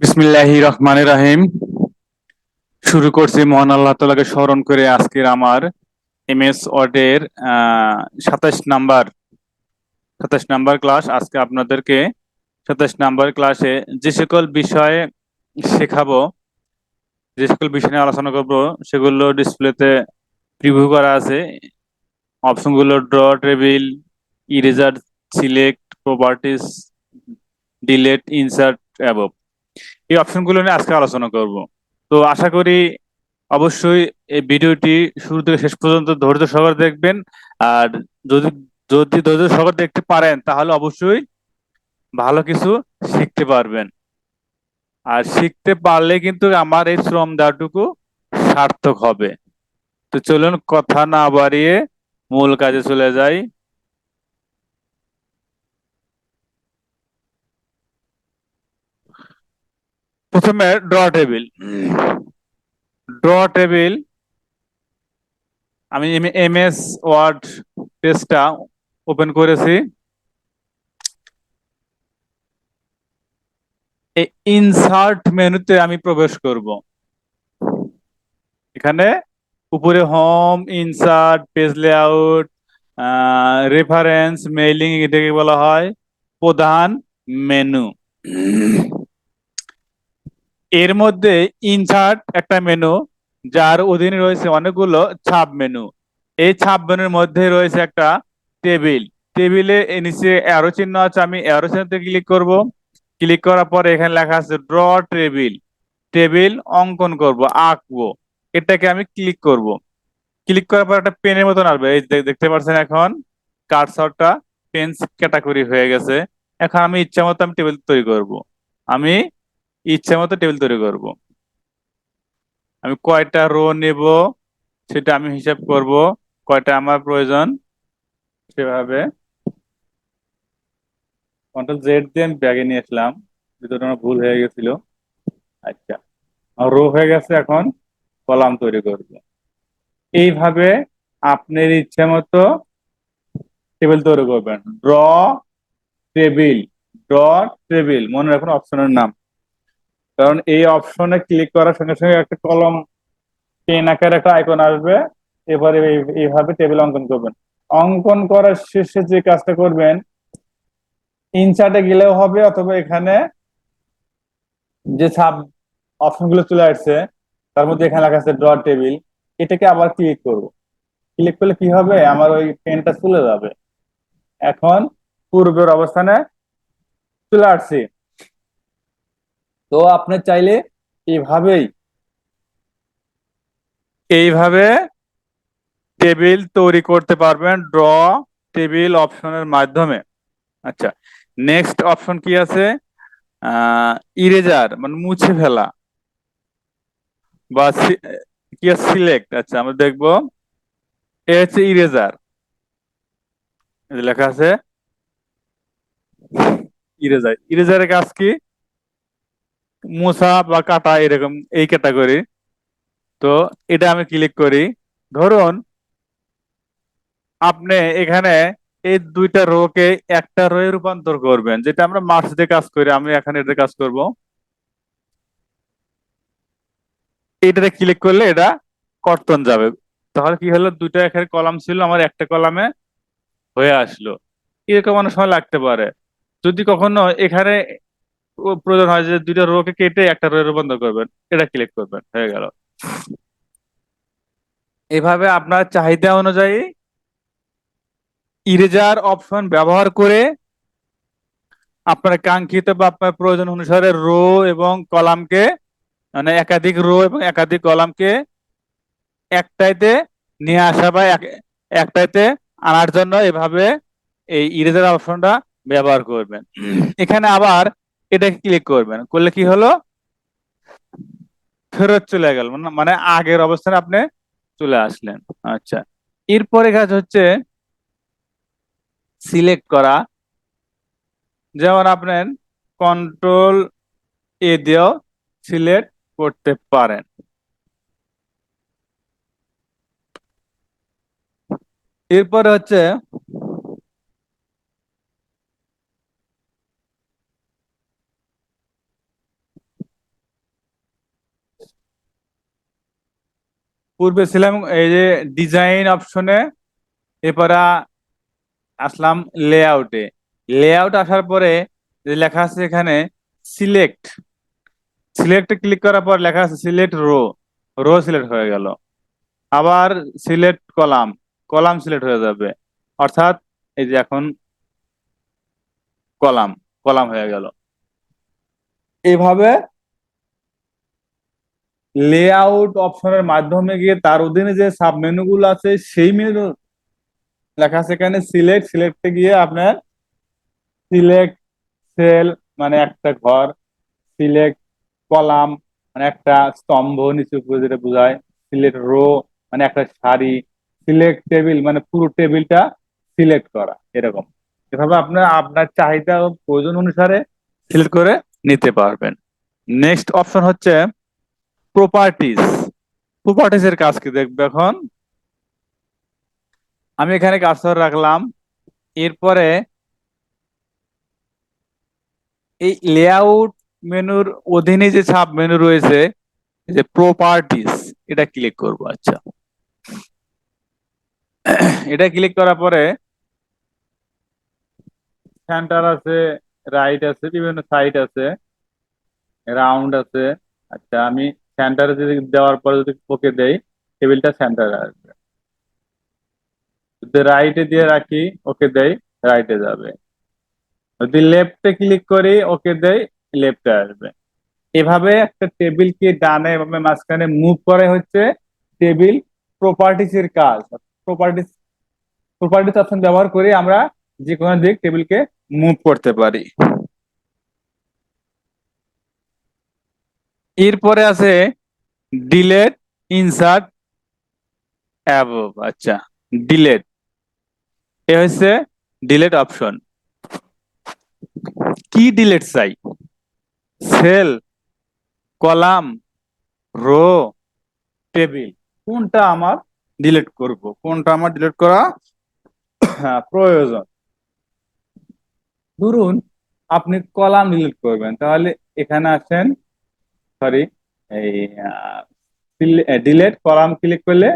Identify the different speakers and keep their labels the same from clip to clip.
Speaker 1: বিসমিল্লাহি রহমানির রাহিম। শুরু করছি মহান আল্লাহ তালাকে স্মরণ করে আজকের আমার এমএস ওয়ার্ডের সাতাশ নাম্বার সাতাশ নাম্বার ক্লাস। আজকে আপনাদেরকে সাতাশ নাম্বার ক্লাসে যে সকল বিষয়ে শেখাবো, যে সকল বিষয় নিয়ে আলোচনা করব, সেগুলো ডিসপ্লেতে প্রিভিউ করা আছে। অপশনগুলো draw table eraser select properties delete insert above এই অপশনগুলো নিয়ে আজকে আলোচনা করব। তো আশা করি অবশ্যই এই ভিডিওটি শুরু থেকে শেষ পর্যন্ত ধৈর্য সহকারে দেখবেন। আর যদি যদি ধৈর্য সহকারে দেখতে পারেন, তাহলে অবশ্যই ভালো কিছু শিখতে পারবেন। আর শিখতে পারলে কিন্তু আমার এই শ্রম দেওয়াটুকু সার্থক হবে। তো চলুন কথা না বাড়িয়ে মূল কাজে চলে যাই। প্রথমে ড্র টেবিল ড্র টেবিল আমি এম এস ওয়ার্ড পেজটা ওপেন করেছি। ইনসার্ট মেনুতে আমি প্রবেশ করব। এখানে উপরে home insert page layout reference mailing এটাকে বলা হয়। প্রধান মেনু এর মধ্যে ইনসার্ট একটা মেনু যার অধীনে রয়েছে অনেকগুলো ছাপ মেনু এই ছাপ মেনুর মধ্যে রয়েছে একটা টেবিল টেবিলে নিচে অ্যারো চিহ্ন আছে, আমি অ্যারো চিহ্নতে ক্লিক করব। ক্লিক করার পরে এখানে লেখা আছে ড্র টেবিল টেবিল অঙ্কন করব, আঁকবো। এটাকে আমি ক্লিক করব। ক্লিক করার পর একটা পেনের মতন আসবে। এই দেখতে পাচ্ছেন এখন কার্সরটা পেন্স ক্যাটাগরি হয়ে গেছে। এখন আমি ইচ্ছা মতো আমি টেবিল তৈরি করব। আমি ইচ্ছা মতো টেবিল তৈরি করব। আমি কয়টা রো নেব সেটা আমি হিসাব করব, কয়টা আমার প্রয়োজন সেভাবে। কন্ট্রোল জেড দিয়ে আমি ব্যাগে নিয়ে আসলাম ভিতরে আমার ভুল হয়ে গেছিল। আচ্ছা রো হয়ে গেছে এখন, কলাম তৈরি করব। এইভাবে আপনার ইচ্ছে মতো টেবিল তৈরি করবেন। ড্র টেবিল ড্র টেবিল মনে রাখুন অপশনের নাম। কারণ এই অপশনে ক্লিক করার সঙ্গে সঙ্গে একটা কলম পেন আকার একটা আইকন আসবে। এবারে এইভাবে টেবিল অঙ্কন করবেন। অঙ্কন করার শেষে যে কাজটা করবেন ইনচার্টে গেলেও হবে অথবা এখানে যে সাব অপশনগুলো চলে আসছে, তার মধ্যে এখানে লেখা আছে ড্র টেবিল এটাকে আবার ক্লিক করব। ক্লিক করলে কি হবে? আমার ওই পেনটা চলে যাবে। এখন পূর্বের অবস্থানে চলে আসছি। তো আপনি চাইলে এইভাবেই এইভাবে টেবিল তৈরি করতে পারবেন, ড্র টেবিল অপশনের মাধ্যমে। আচ্ছা নেক্সট অপশন কি আছে? ইরেজার মানে মুছে ফেলা বা কি আছে? সিলেক্ট আচ্ছা আমরা দেখব। এ হচ্ছে ইরেজার। লেখা আছে, ইরেজার। ইরেজারের কাজ কি? মোছা বা কাটা এরকম এই ক্যাটাগরি তো এটা আমি ক্লিক করি। ধরুন, আপনি এখানে এই দুইটা রোকে একটা রোয়ে রূপান্তর করবেন, যেটা আমরা মার্চ দিয়ে কাজ করি, আমি এখানে এটা কাজ করব। এটাতে ক্লিক করলে এটা কর্তন যাবে। তাহলে কি হলো? দুইটা এখানে কলাম ছিল, আমার একটা কলামে হয়ে আসলো। এরকম অনেক সময় লাগতে পারে। যদি কখনো এখানে প্রয়োজন হয় যে দুইটা রোকে কেটে একটা রো রূপান্তর করবেন। এটা ক্লিক করবেন হয়ে গেল। এভাবে আপনার চাহিদা অনুযায়ী ইরেজার অপশন ব্যবহার করে আপনার কাঙ্ক্ষিত বা আপনার প্রয়োজন অনুসারে রো এবং কলামকে মানে একাধিক রো এবং একাধিক কলামকে একটাইতে নিয়ে আসা বা একটাইতে আনার জন্য এভাবে এই ইরেজার অপশনটা ব্যবহার করবেন। এখানে আবার এটাকে ক্লিক করবেন। করলে কি হলো? ফেরত চলে গেল। মানে আগের অবস্থানে আপনি চলে আসলেন। আচ্ছা। এরপরে কাজ হচ্ছে সিলেক্ট করা। যেমন আপনার কন্ট্রোল এ দিয়েও সিলেক্ট করতে পারেন। এরপরে হচ্ছে পূর্বে ছিলাম এই যে ডিজাইন অপশনে এরপরে আসলাম লেআউটে লেআউট আসার পরে লেখা আছে এখানে সিলেক্ট সিলেক্টে ক্লিক করার পর লেখা আছে সিলেক্ট রো রো সিলেক্ট হয়ে গেল। আবার সিলেক্ট কলাম কলাম সিলেক্ট হয়ে যাবে। অর্থাৎ এই যে এখন কলাম কলাম হয়ে গেল। এইভাবে লেআউট অপশনের মাধ্যমে গিয়ে তার অধীনে যে সাব মেনু গুলো আছে, সেই মেনু লেখা আছে এখানে সিলেক্ট সিলেক্টে গিয়ে আপনার সিলেক্ট সেল মানে একটা ঘর সিলেক্ট কলাম মানে একটা স্তম্ভ নিচে উপরে যেটা বোঝায় সিলেক্ট রো মানে একটা সারি সিলেক্ট টেবিল মানে পুরো টেবিলটা সিলেক্ট করা, এরকম। এভাবে আপনার আপনার চাহিদা ও প্রয়োজন অনুসারে সিলেক্ট করে নিতে পারবেন। নেক্সট অপশন হচ্ছে প্রপার্টিজ প্রপার্টিজ এর কাজ কি দেখবে এখন? আমি এখানে কার্সর রাখলাম। এরপরে এই লেআউট মেনুর অধীনে যে সাব মেনু রয়েছে যে প্রপার্টিস এটা ক্লিক করব আচ্ছা। এটা ক্লিক করার পরে সেন্টার আছে রাইট আছে, বিভিন্ন সাইড আছে রাউন্ড আছে আচ্ছা আমি সেন্টারে যদি দেওয়ার পরে যদি ওকে দেই টেবিলটা সেন্টারে আসবে। যদি রাইটে দিয়ে রাখি, ওকে দেই রাইটে যাবে। যদি লেফটে ক্লিক করি, ওকে দেই লেফটে আসবে। এভাবে একটা টেবিলকে ডানে এভাবে মাঝখানে মুভ করে হচ্ছে টেবিল প্রপার্টিস এর কাজ। প্রপার্টিস প্রপার্টিস অপশন ব্যবহার করে আমরা যে কোনো দিক টেবিলকে মুভ করতে পারি। এরপরে আছে ডিলেট ইনসার্ট আচ্ছা ডিলেট এ হচ্ছে ডিলেট অপশন কি ডিলেট চাই? সেল কলাম রো টেবিল কোনটা আমার ডিলিট করব? কোনটা আমার ডিলিট করা হ্যাঁ, প্রয়োজন। ধরুন আপনি কলাম ডিলিট করবেন তাহলে এখানে আসেন সরি এই ডিলেট কলাম ক্লিক করলে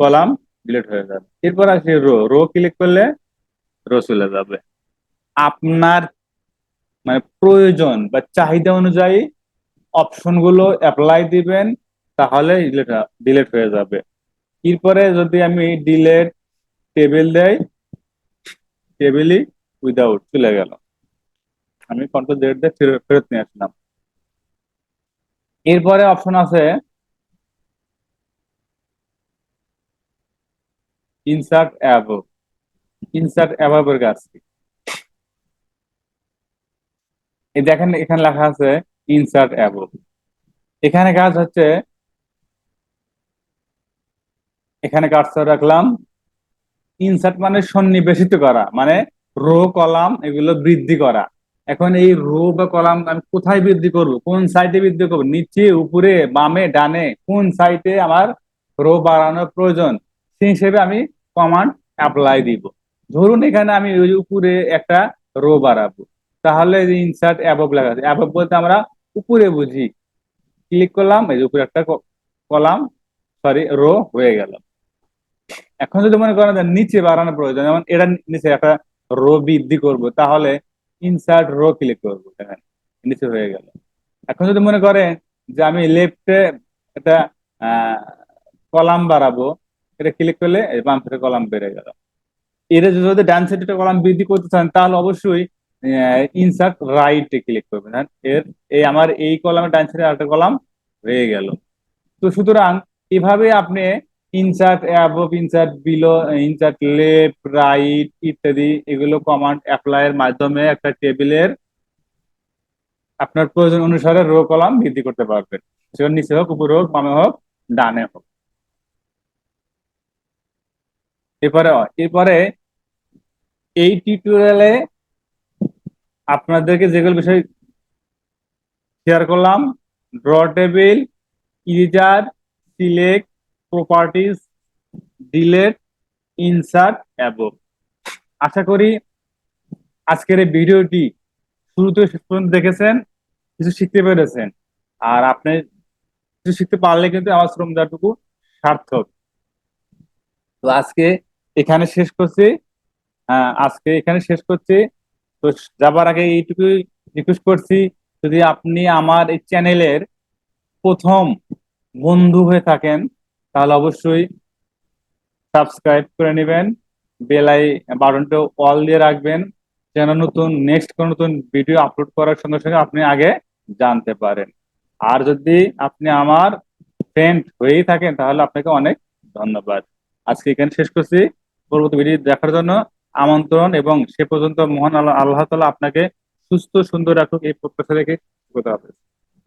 Speaker 1: কলাম ডিলেট হয়ে যাবে। এরপর আসে রো রো ক্লিক করলে রো চলে যাবে। আপনার মানে প্রয়োজন বা চাহিদা অনুযায়ী অপশনগুলো অ্যাপ্লাই দিবেন, তাহলে ডিলেট হয়ে যাবে। এরপরে যদি আমি ডিলেট টেবিল দেই টেবিলই উইদাউট চলে গেল। আমি কন্ট্রোল জেড দিয়ে ফেরত নিয়ে আসলাম। এরপরে অপশন আছে ইনসার্ট অ্যাবভ ইনসার্ট অ্যাবভ এর কাজ এই দেখেন এখানে লেখা আছে ইনসার্ট অ্যাবভ এখানে কাজ হচ্ছে, এখানে কার্সর রাখলাম। ইনসার্ট মানে সন্নিবেশিত করা মানে রো, কলাম এগুলো বৃদ্ধি করা। এখন এই রো বা কলাম আমি কোথায় বৃদ্ধি করব? কোন সাইডে বৃদ্ধি করব? নিচে, উপরে, বামে, ডানে। কোন সাইডে আমার রো বাড়ানোর প্রয়োজন? সেই হিসেবে আমি কমান্ড অ্যাপ্লাই দিব। ধরুন এখানে আমি ওই উপরে একটা রো বাড়াবো। তাহলে ইনসার্ট অ্যাবভ লেখা আছে। অ্যাবভ বলতে আমরা উপরে বুঝি। ক্লিক করলাম, এই উপরে একটা কলাম সরি রো হয়ে গেল। এখন যদি মনে করেন নিচে বাড়ানোর প্রয়োজন, যেমন এটা নিচে একটা রো বৃদ্ধি করব, তাহলে ইনসার্ট রো ক্লিক করব নিচে হয়ে গেল। এখন যদি মনে করেন যে আমি লেফটে একটা কলাম বাড়াবো, এটা ক্লিক করলে বাম সাইডে কলাম বেড়ে গেল। এটা যদি ডান সাইডে কলাম বৃদ্ধি করতে চান, তাহলে অবশ্যই ইনসার্ট রাইটে ক্লিক করবেন। এর, এই আমার এই কলামের ডান সাইডে আরেকটা কলাম হয়ে গেল। তো সুতরাং এভাবে আপনি insert above insert below insert left right ইত্যাদি। এগুলো কমান্ড অ্যাপ্লাই এর মাধ্যমে একটা টেবিলের আপনার প্রয়োজন অনুসারে রো কলাম বৃদ্ধি করতে পারবেন সেটা নিচে হোক, উপরে হোক, বামে হোক, ডানে হোক। এরপরে এরপরে এই টিউটোরিয়ালে আপনাদেরকে যেগুলো বিষয় শেয়ার করলাম draw table eraser select properties delete insert above আশা করি আজকের এই ভিডিওটি শুরুতে শেষ পর্যন্ত দেখেছেন কিছু শিখতে পেরেছেন। আর আপনি কিছু শিখতে পারলে কিন্তু আমার শ্রম দেওয়াটুকু সার্থক। তো আজকে এখানে শেষ করছি। আহ, আজকে এখানে শেষ করছি। তো যাবার আগে এইটুকুই রিকোয়েস্ট করছি যদি আপনি আমার এই চ্যানেলের প্রথম বন্ধু হয়ে থাকেন তাহলে অবশ্যই সাবস্ক্রাইব করে নেবেন বেলাই বাটনটা অল দিয়ে রাখবেন, যেন নতুন নেক্সট কোনো নতুন ভিডিও আপলোড করার সঙ্গে সঙ্গে আপনি আগে জানতে পারেন। আর যদি আপনি আমার ফ্রেন্ড হয়েই থাকেন, তাহলে আপনাকে অনেক ধন্যবাদ। আজকে এখানে শেষ করছি। পরবর্তী ভিডিও দেখার জন্য আমন্ত্রণ এবং সে পর্যন্ত মহান আল্লাহ তাআলা আপনাকে সুস্থ, সুন্দর রাখুক। এই প্রত্যাশা রেখে হবে